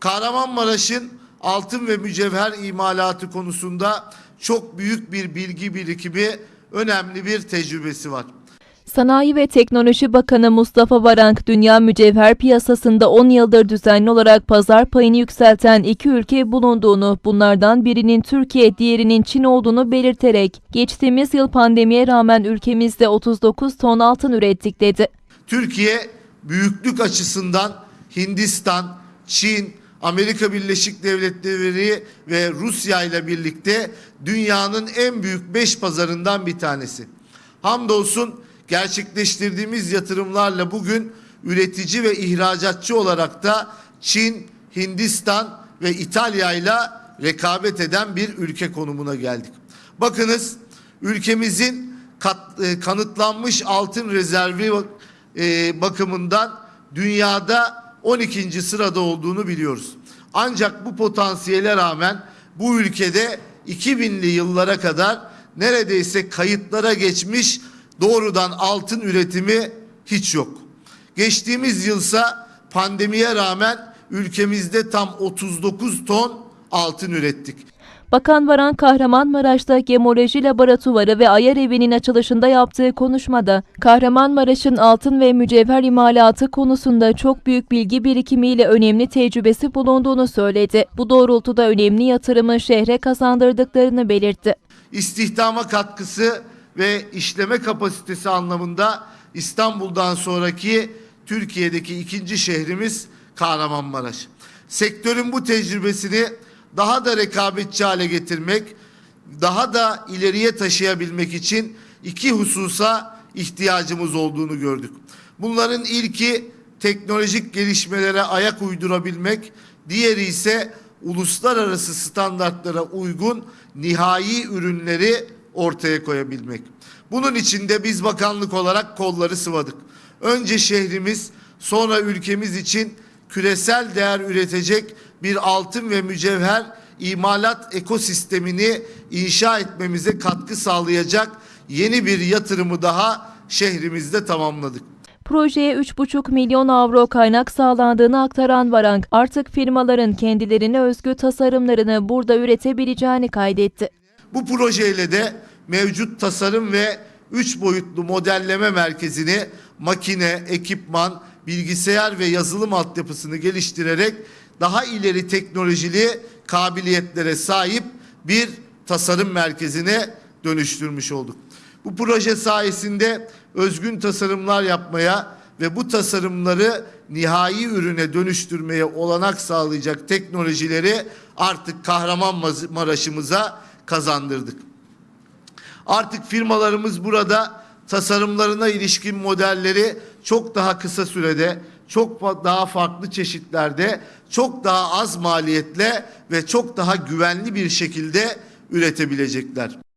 Kahramanmaraş'ın altın ve mücevher imalatı konusunda çok büyük bir bilgi birikimi, önemli bir tecrübesi var. Sanayi ve Teknoloji Bakanı Mustafa Varank, dünya mücevher piyasasında 10 yıldır düzenli olarak pazar payını yükselten iki ülke bulunduğunu, bunlardan birinin Türkiye, diğerinin Çin olduğunu belirterek, geçtiğimiz yıl pandemiye rağmen ülkemizde 39 ton altın ürettik dedi. Türkiye büyüklük açısından Hindistan, Çin, Amerika Birleşik Devletleri ve Rusya ile birlikte dünyanın en büyük 5 pazarından bir tanesi. Hamdolsun gerçekleştirdiğimiz yatırımlarla bugün üretici ve ihracatçı olarak da Çin, Hindistan ve İtalya ile rekabet eden bir ülke konumuna geldik. Bakınız ülkemizin kat- e, kanıtlanmış altın rezervi e, bakımından dünyada 12. sırada olduğunu biliyoruz. Ancak bu potansiyele rağmen bu ülkede 2000'li yıllara kadar neredeyse kayıtlara geçmiş doğrudan altın üretimi hiç yok. Geçtiğimiz yılsa pandemiye rağmen ülkemizde tam 39 ton altın ürettik. Bakan Varank, Kahramanmaraş'ta Gemoloji Laboratuvarı ve Ayar Evi'nin açılışında yaptığı konuşmada, Kahramanmaraş'ın altın ve mücevher imalatı konusunda çok büyük bilgi birikimiyle önemli tecrübesi bulunduğunu söyledi. Bu doğrultuda önemli yatırımı şehre kazandırdıklarını belirtti. istihdama katkısı ve işleme kapasitesi anlamında İstanbul'dan sonraki Türkiye'deki ikinci şehrimiz Kahramanmaraş. Sektörün bu tecrübesini daha da rekabetçi hale getirmek, daha da ileriye taşıyabilmek için iki hususa ihtiyacımız olduğunu gördük. Bunların ilki teknolojik gelişmelere ayak uydurabilmek, diğeri ise uluslararası standartlara uygun nihai ürünleri ortaya koyabilmek. Bunun için de biz bakanlık olarak kolları sıvadık. Önce şehrimiz, sonra ülkemiz için küresel değer üretecek bir altın ve mücevher imalat ekosistemini inşa etmemize katkı sağlayacak yeni bir yatırımı daha şehrimizde tamamladık. Projeye 3,5 milyon avro kaynak sağlandığını aktaran Varank, artık firmaların kendilerine özgü tasarımlarını burada üretebileceğini kaydetti. Bu projeyle de mevcut tasarım ve üç boyutlu modelleme merkezini makine, ekipman, bilgisayar ve yazılım altyapısını geliştirerek daha ileri teknolojili kabiliyetlere sahip bir tasarım merkezine dönüştürmüş olduk. Bu proje sayesinde özgün tasarımlar yapmaya ve bu tasarımları nihai ürüne dönüştürmeye olanak sağlayacak teknolojileri artık Kahramanmaraş'ımıza kazandırdık. Artık firmalarımız burada tasarımlarına ilişkin modelleri çok daha kısa sürede, çok daha farklı çeşitlerde, çok daha az maliyetle ve çok daha güvenli bir şekilde üretebilecekler.